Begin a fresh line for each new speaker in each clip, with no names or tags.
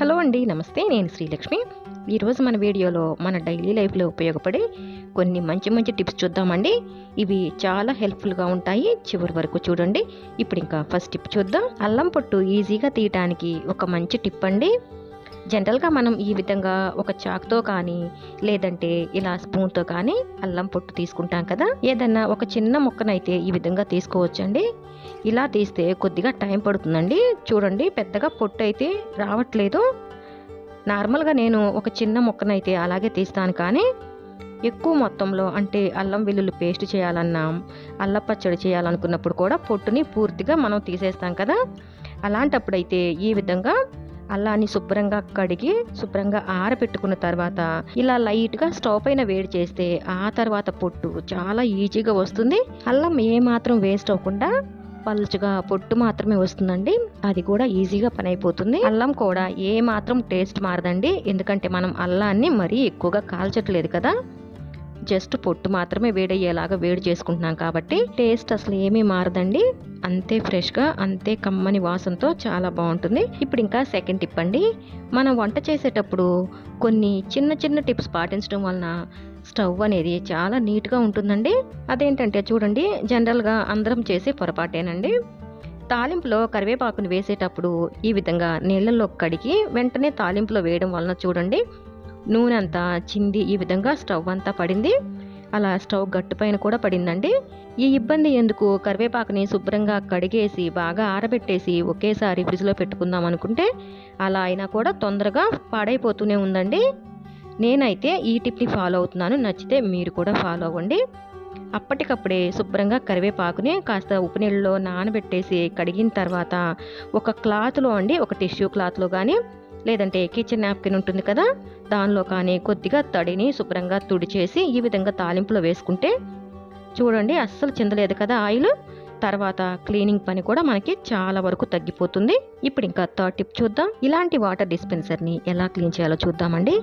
Hello అండి నమస్తే. నేను శ్రీలక్ష్మి. ఈరోజు మన వీడియోలో మన డైలీ లైఫ్లో ఉపయోగపడే కొన్ని మంచి మంచి టిప్స్ చూద్దామండి. ఇవి చాలా హెల్ప్ఫుల్గా ఉంటాయి. చివరి వరకు చూడండి. ఇప్పుడు ఇంకా ఫస్ట్ టిప్ చూద్దాం. అల్లం పొట్టు ఈజీగా తీయటానికి ఒక మంచి టిప్ అండి. జనరల్గా మనం ఈ విధంగా ఒక చాక్తో కానీ లేదంటే ఇలా స్పూన్తో కానీ అల్లం పొట్టు తీసుకుంటాం కదా. ఏదన్నా ఒక చిన్న మొక్కనైతే ఈ విధంగా తీసుకోవచ్చండి. ఇలా తీస్తే కొద్దిగా టైం పడుతుందండి. చూడండి పెద్దగా పొట్టు అయితే రావట్లేదు. నార్మల్గా నేను ఒక చిన్న మొక్కనైతే అలాగే తీస్తాను కానీ ఎక్కువ మొత్తంలో అంటే అల్లం వెల్లుల్లి పేస్ట్ చేయాలన్నా అల్ల పచ్చడి చేయాలనుకున్నప్పుడు కూడా పొట్టుని పూర్తిగా మనం తీసేస్తాం కదా. అలాంటప్పుడైతే ఈ విధంగా అల్లాన్ని శుభ్రంగా కడిగి శుభ్రంగా ఆరబెట్టుకున్న తర్వాత ఇలా లైట్గా స్టవ్ పైన వేడి చేస్తే ఆ తర్వాత పొట్టు చాలా ఈజీగా వస్తుంది. అల్లం ఏ మాత్రం వేస్ట్ అవ్వకుండా పలుచగా పొట్టు మాత్రమే వస్తుందండి. అది కూడా ఈజీగా పని అయిపోతుంది అల్లం కూడా ఏ మాత్రం టేస్ట్ మారదండి. ఎందుకంటే మనం అల్లాన్ని మరీ ఎక్కువగా కాల్చట్లేదు కదా. జస్ట్ పొట్టు మాత్రమే వేడయ్యేలాగా వేడి చేసుకుంటున్నాం కాబట్టి టేస్ట్ అసలు ఏమీ మారదండి. అంతే ఫ్రెష్గా అంతే కమ్మని వాసనతో చాలా బాగుంటుంది. ఇప్పుడు ఇంకా సెకండ్ టిప్ అండి. మనం వంట చేసేటప్పుడు కొన్ని చిన్న చిన్న టిప్స్ పాటించడం వలన స్టవ్ అనేది చాలా నీట్గా ఉంటుందండి. అదేంటంటే చూడండి జనరల్గా అందరం చేసే పొరపాటేనండి. తాలింపులో కరివేపాకుని వేసేటప్పుడు ఈ విధంగా నీళ్ళల్లో కడిగి వెంటనే తాలింపులో వేయడం వలన చూడండి నూనె అంతా చింది ఈ విధంగా స్టవ్ అంతా పడింది. అలా స్టవ్ గట్టు పైన కూడా పడిందండి. ఈ ఇబ్బంది ఎందుకు? కరివేపాకుని శుభ్రంగా కడిగేసి బాగా ఆరబెట్టేసి ఒకేసారి ఫ్రిడ్జ్లో పెట్టుకుందాం అనుకుంటే అలా అయినా కూడా తొందరగా పాడైపోతూనే ఉందండి. నేనైతే ఈ టిప్ని ఫాలో అవుతున్నాను. నచ్చితే మీరు కూడా ఫాలో అవ్వండి. అప్పటికప్పుడే శుభ్రంగా కరివేపాకుని కాస్త ఉప్పు నీళ్ళలో నానబెట్టేసి కడిగిన తర్వాత ఒక క్లాత్లో అండి ఒక టిష్యూ క్లాత్లో కానీ లేదంటే కిచెన్ నాప్కిన్ ఉంటుంది కదా దానిలో కానీ కొద్దిగా తడిని శుభ్రంగా తుడిచేసి ఈ విధంగా తాలింపులో వేసుకుంటే చూడండి అస్సలు చిందలేదు కదా ఆయిల్. తర్వాత క్లీనింగ్ పని కూడా మనకి చాలా వరకు తగ్గిపోతుంది. ఇప్పుడు ఇంకా థర్డ్ టిప్ చూద్దాం. ఇలాంటి వాటర్ డిస్పెన్సర్ని ఎలా క్లీన్ చేయాలో చూద్దామండి.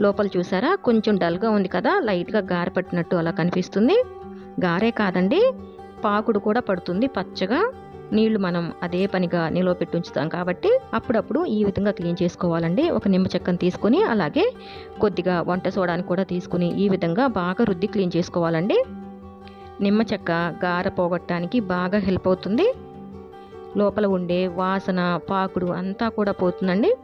లోపల చూసారా? కొంచెం డల్గా ఉంది కదా. లైట్గా గార పట్టినట్టు అలా కనిపిస్తుంది. గారే కాదండి. పాకుడు కూడా పడుతుంది పచ్చగా. నీళ్ళు మనం అదే పనిగా నిలువ పెట్టి ఉంచుతాం కాబట్టి అప్పుడప్పుడు ఈ విధంగా క్లీన్ చేసుకోవాలండి. ఒక నిమ్మ చెక్కను తీసుకొని అలాగే కొద్దిగా వంట సోడాని కూడా తీసుకుని ఈ విధంగా బాగా రుద్ది క్లీన్ చేసుకోవాలండి. నిమ్మ చెక్క గార పోగొట్టడానికి బాగా హెల్ప్ అవుతుంది. లోపల ఉండే వాసన పాకుడు అంతా కూడా పోతుందండి.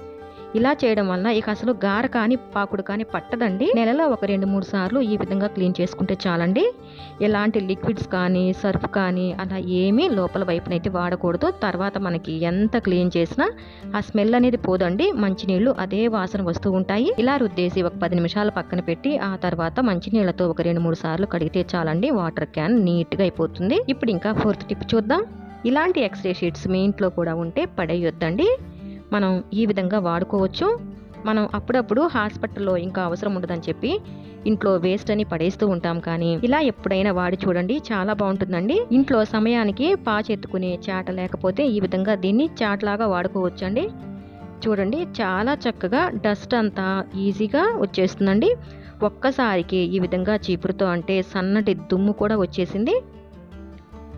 ఇలా చేయడం వలన ఇక అసలు గార కానీ పాకుడు కానీ పట్టదండి. నెలలో ఒక రెండు మూడు సార్లు ఈ విధంగా క్లీన్ చేసుకుంటే చాలండి. ఎలాంటి లిక్విడ్స్ కానీ సర్ఫ్ కానీ అలా ఏమీ లోపల వైపునైతే వాడకూడదు. తర్వాత మనకి ఎంత క్లీన్ చేసినా ఆ స్మెల్ అనేది పోదండి. మంచినీళ్ళు అదే వాసన వస్తూ ఉంటాయి. ఇలా రుద్దేసి ఒక పది నిమిషాలు పక్కన పెట్టి ఆ తర్వాత మంచినీళ్ళతో ఒక రెండు మూడు సార్లు కడిగితే చాలండి. వాటర్ క్యాన్ నీట్గా అయిపోతుంది. ఇప్పుడు ఇంకా ఫోర్త్ టిప్ చూద్దాం. ఇలాంటి ఎక్స్రే షీట్స్ మీ ఇంట్లో కూడా ఉంటే పడేయొద్దండి. మనం ఈ విధంగా వాడుకోవచ్చు. మనం అప్పుడప్పుడు హాస్పిటల్లో ఇంకా అవసరం ఉండదని చెప్పి ఇంట్లో వేస్ట్ అని పడేస్తూ ఉంటాం కానీ ఇలా ఎప్పుడైనా వాడి చూడండి చాలా బాగుంటుందండి. ఇంట్లో సమయానికి పాచెత్తుకునే చాట లేకపోతే ఈ విధంగా దీన్ని చాటలాగా వాడుకోవచ్చండి. చూడండి చాలా చక్కగా డస్ట్ అంతా ఈజీగా వచ్చేస్తుందండి. ఒక్కసారికి ఈ విధంగా చీపురుతో అంటే సన్నటి దుమ్ము కూడా వచ్చేసింది.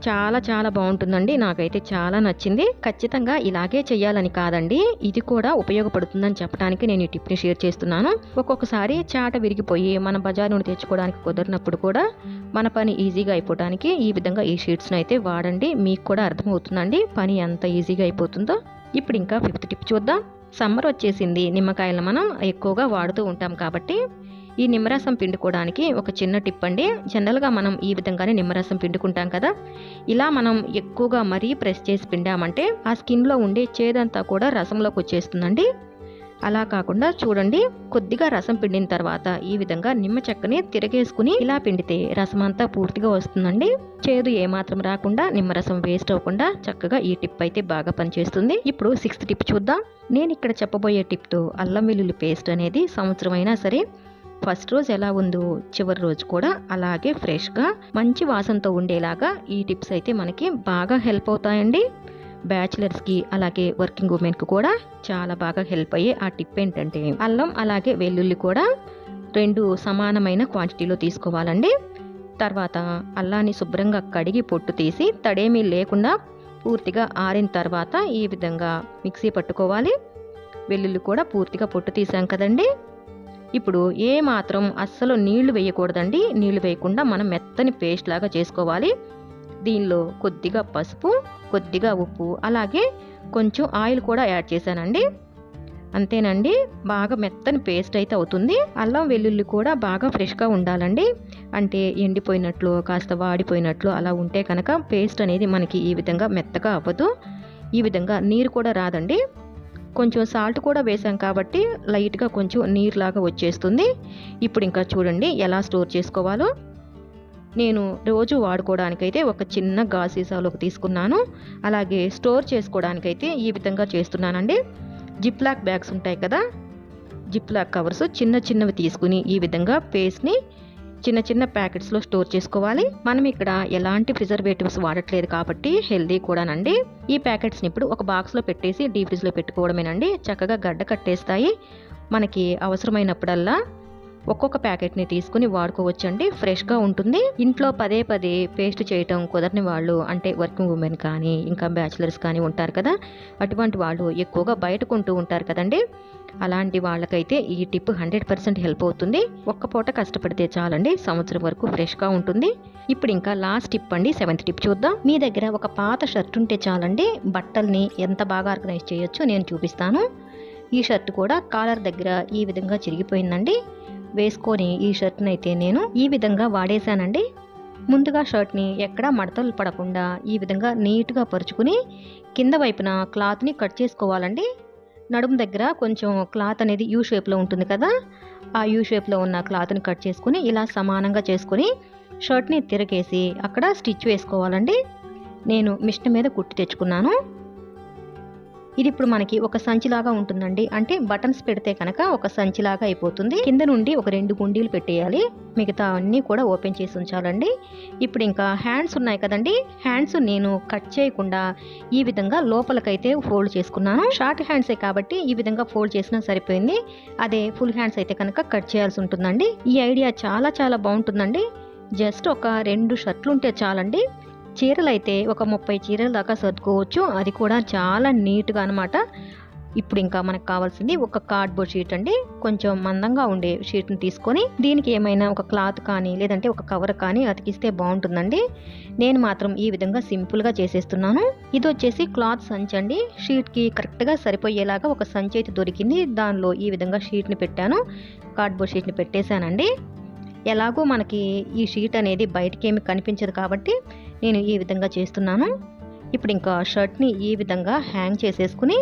చాలా చాలా బాగుంటుందండి. నాకైతే చాలా నచ్చింది. ఖచ్చితంగా ఇలాగే చేయాలని కాదండి. ఇది కూడా ఉపయోగపడుతుందని చెప్పడానికి నేను ఈ టిప్ని షేర్ చేస్తున్నాను. ఒక్కొక్కసారి చాట విరిగిపోయి మన బజార్ నుండి తెచ్చుకోవడానికి కుదరినప్పుడు కూడా మన పని ఈజీగా అయిపోవడానికి ఈ విధంగా ఈ షీట్స్ని అయితే వాడండి. మీకు కూడా అర్థమవుతుందండి పని ఎంత ఈజీగా అయిపోతుందో. ఇప్పుడు ఇంకా ఫిఫ్త్ టిప్ చూద్దాం. సమ్మర్ వచ్చేసింది. నిమ్మకాయలను మనం ఎక్కువగా వాడుతూ ఉంటాం కాబట్టి ఈ నిమ్మరసం పిండుకోవడానికి ఒక చిన్న టిప్ అండి. జనరల్గా మనం ఈ విధంగానే నిమ్మరసం పిండుకుంటాం కదా. ఇలా మనం ఎక్కువగా మరీ ప్రెస్ చేసి పిండామంటే ఆ స్కిన్లో ఉండే చేదంతా కూడా రసంలోకి వచ్చేస్తుందండి. అలా కాకుండా చూడండి కొద్దిగా రసం పిండిన తర్వాత ఈ విధంగా నిమ్మ చెక్కని తిరగేసుకుని ఇలా పిండితే రసం అంతా పూర్తిగా వస్తుందండి. చేదు ఏమాత్రం రాకుండా నిమ్మరసం వేస్ట్ అవ్వకుండా చక్కగా ఈ టిప్ అయితే బాగా పనిచేస్తుంది. ఇప్పుడు సిక్స్త్ టిప్ చూద్దాం. నేను ఇక్కడ చెప్పబోయే టిప్తో అల్లం వెల్లుల్లి పేస్ట్ అనేది సంవత్సరం అయినా సరే ఫస్ట్ రోజు ఎలా ఉందో చివరి రోజు కూడా అలాగే ఫ్రెష్గా మంచి వాసనతో ఉండేలాగా ఈ టిప్స్ అయితే మనకి బాగా హెల్ప్ అవుతాయండి. బ్యాచిలర్స్కి అలాగే వర్కింగ్ ఉమెన్కి కూడా చాలా బాగా హెల్ప్ అయ్యే ఆ టిప్ ఏంటంటే అల్లం అలాగే వెల్లుల్లి కూడా రెండు సమానమైన క్వాంటిటీలో తీసుకోవాలండి. తర్వాత అల్లాన్ని శుభ్రంగా కడిగి పొట్టు తీసి తడేమీ లేకుండా పూర్తిగా ఆరిన తర్వాత ఈ విధంగా మిక్సీ పట్టుకోవాలి. వెల్లుల్లి కూడా పూర్తిగా పొట్టు తీసాం కదండి. ఇప్పుడు ఏ మాత్రం అస్సలు నీళ్ళు వేయకూడదండి. నీళ్ళు వేయకుండా మనం మెత్తని పేస్ట్ లాగా చేసుకోవాలి. దీనిలో కొద్దిగా పసుపు కొద్దిగా ఉప్పు అలాగే కొంచెం ఆయిల్ కూడా యాడ్ చేశానండి. అంతేనండి బాగా మెత్తని పేస్ట్ అయితే అవుతుంది. అల్లం వెల్లుల్లి కూడా బాగా ఫ్రెష్గా ఉండాలండి. అంటే ఎండిపోయినట్లు కాస్త వాడిపోయినట్లు అలా ఉంటే కనుక పేస్ట్ అనేది మనకి ఈ విధంగా మెత్తగా అవ్వదు. ఈ విధంగా నీరు కూడా రాదండి. కొంచెం సాల్ట్ కూడా వేసాం కాబట్టి లైట్గా కొంచెం నీరులాగా వచ్చేస్తుంది. ఇప్పుడు ఇంకా చూడండి ఎలా స్టోర్ చేసుకోవాలో. నేను రోజు వాడుకోవడానికైతే ఒక చిన్న గాజు సీసాలోకి తీసుకున్నాను. అలాగే స్టోర్ చేసుకోవడానికైతే ఈ విధంగా చేస్తున్నానండి. జిప్లాక్ బ్యాగ్స్ ఉంటాయి కదా. జిప్లాక్ కవర్స్ చిన్న చిన్నవి తీసుకుని ఈ విధంగా పేస్ట్ని చిన్న చిన్న ప్యాకెట్స్లో స్టోర్ చేసుకోవాలి. మనం ఇక్కడ ఎలాంటి ప్రిజర్వేటివ్స్ వాడట్లేదు కాబట్టి హెల్దీ కూడానండి. ఈ ప్యాకెట్స్ని ఇప్పుడు ఒక బాక్స్లో పెట్టేసి డీ ఫ్రిడ్జ్లో పెట్టుకోవడమేనండి. చక్కగా గడ్డ కట్టేస్తాయి. మనకి అవసరమైనప్పుడల్లా ఒక్కొక్క ప్యాకెట్ని తీసుకుని వాడుకోవచ్చండి. ఫ్రెష్గా ఉంటుంది. ఇంట్లో పదే పదే పేస్ట్ చేయటం కుదరని వాళ్ళు అంటే వర్కింగ్ ఉమెన్ కానీ ఇంకా బ్యాచిలర్స్ కానీ ఉంటారు కదా అటువంటి వాళ్ళు ఎక్కువగా బయట కొంటూ ఉంటారు కదండి. అలాంటి వాళ్ళకైతే ఈ టిప్ హండ్రెడ్ పర్సెంట్ హెల్ప్ అవుతుంది. ఒక్క పూట కష్టపడితే చాలండి సంవత్సరం వరకు ఫ్రెష్గా ఉంటుంది. ఇప్పుడు ఇంకా లాస్ట్ టిప్ అండి సెవెంత్ టిప్ చూద్దాం. మీ దగ్గర ఒక పాత షర్ట్ ఉంటే చాలండి బట్టల్ని ఎంత బాగా ఆర్గనైజ్ చేయొచ్చో నేను చూపిస్తాను. ఈ షర్ట్ కూడా కాలర్ దగ్గర ఈ విధంగా చిరిగిపోయిందండి. వేసుకొని ఈ షర్ట్ని అయితే నేను ఈ విధంగా వాడేశానండి. ముందుగా షర్ట్ని ఎక్కడా మడతలు పడకుండా ఈ విధంగా నీట్గా పరుచుకుని కింద వైపున క్లాత్ని కట్ చేసుకోవాలండి. నడుము దగ్గర కొంచెం క్లాత్ అనేది యూ షేప్లో ఉంటుంది కదా ఆ యూ షేప్లో ఉన్న క్లాత్ని కట్ చేసుకుని ఇలా సమానంగా చేసుకుని షర్ట్ని తిరగేసి అక్కడ స్టిచ్ వేసుకోవాలండి. నేను మిషన్ మీద కుట్టి తెచ్చుకున్నాను. ఇది ఇప్పుడు మనకి ఒక సంచిలాగా ఉంటుందండి. అంటే బటన్స్ పెడితే కనుక ఒక సంచిలాగా అయిపోతుంది. కింద నుండి ఒక రెండు గుండీలు పెట్టేయాలి. మిగతా అన్నీ కూడా ఓపెన్ చేసి ఉంచాలండి. ఇప్పుడు ఇంకా హ్యాండ్స్ ఉన్నాయి కదండి. హ్యాండ్స్ నేను కట్ చేయకుండా ఈ విధంగా లోపలకైతే ఫోల్డ్ చేసుకున్నాను. షార్ట్ హ్యాండ్సే కాబట్టి ఈ విధంగా ఫోల్డ్ చేసినా సరిపోయింది. అదే ఫుల్ హ్యాండ్స్ అయితే కనుక కట్ చేయాల్సి ఉంటుందండి. ఈ ఐడియా చాలా చాలా బాగుంటుందండి. జస్ట్ ఒక రెండు షర్ట్లు ఉంటే చాలండి. చీరలు అయితే ఒక ముప్పై చీరల దాకా సర్దుకోవచ్చు. అది కూడా చాలా నీట్గా అనమాట ఇప్పుడు ఇంకా మనకు కావాల్సింది ఒక కార్డ్బోర్డ్ షీట్ అండి. కొంచెం మందంగా ఉండే షీట్ని తీసుకొని దీనికి ఏమైనా ఒక క్లాత్ కానీ లేదంటే ఒక కవర్ కానీ అతికిస్తే బాగుంటుందండి. నేను మాత్రం ఈ విధంగా సింపుల్గా చేసేస్తున్నాను. ఇది వచ్చేసి క్లాత్ సంచి అండి. షీట్కి కరెక్ట్గా సరిపోయేలాగా ఒక సంచి అయితే దొరికింది. దానిలో ఈ విధంగా షీట్ని పెట్టాను. కార్డ్బోర్డ్ షీట్ని పెట్టేశానండి. ఎలాగో మనకి ఈ షీట్ అనేది బయటకేమి ఏమి కనిపించదు కాబట్టి నేను ఈ విధంగా చేస్తున్నాను. ఇప్పుడు ఇంకా షర్ట్ని ఈ విధంగా హ్యాంగ్ చేసేసుకుని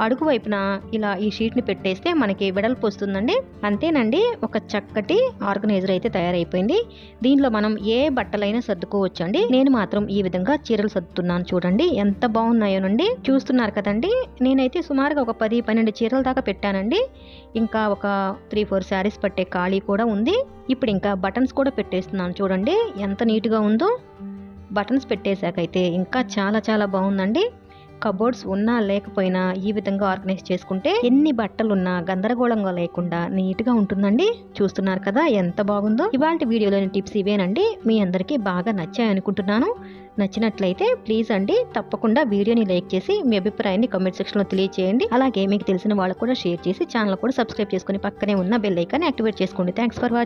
అడుగు వైపున ఇలా ఈ షీట్ని పెట్టేస్తే మనకి వెడల్పు వస్తుందండి. అంతేనండి ఒక చక్కటి ఆర్గనైజర్ అయితే తయారైపోయింది. దీనిలో మనం ఏ బట్టలైనా సర్దుకోవచ్చు అండి నేను మాత్రం ఈ విధంగా చీరలు సర్దుతున్నాను చూడండి ఎంత బాగున్నాయోనండి. చూస్తున్నారు కదండి నేనైతే సుమారుగా ఒక పది పన్నెండు చీరల దాకా పెట్టానండి. ఇంకా ఒక త్రీ ఫోర్ శారీస్ పట్టే ఖాళీ కూడా ఉంది. ఇప్పుడు ఇంకా బటన్స్ కూడా పెట్టేస్తున్నాను చూడండి ఎంత నీట్గా ఉందో. బటన్స్ పెట్టేశాకైతే ఇంకా చాలా చాలా బాగుందండి. కబోర్డ్స్ ఉన్నా లేకపోయినా ఈ విధంగా ఆర్గనైజ్ చేసుకుంటే ఎన్ని బట్టలున్నా గందరగోళంగా లేకుండా నీట్గా ఉంటుందండి. చూస్తున్నారు కదా ఎంత బాగుందో. ఇవాళ వీడియోలోని టిప్స్ ఇవేనండి. మీ అందరికీ బాగా నచ్చాయి అనుకుంటున్నాను. నచ్చినట్లయితే ప్లీజ్ అండి తప్పకుండా వీడియోని లైక్ చేసి మీ అభిప్రాయాన్ని కమెంట్ సెక్షన్లో తెలియజేయండి అలాగే మీకు తెలిసిన వాళ్ళకు కూడా షేర్ చేసి ఛానల్ కూడా సబ్స్క్రైబ్ చేసుకుని పక్కనే ఉన్న బెల్ ఐకాన్ యాక్టివేట్ చేసుకోండి. Thanks for watching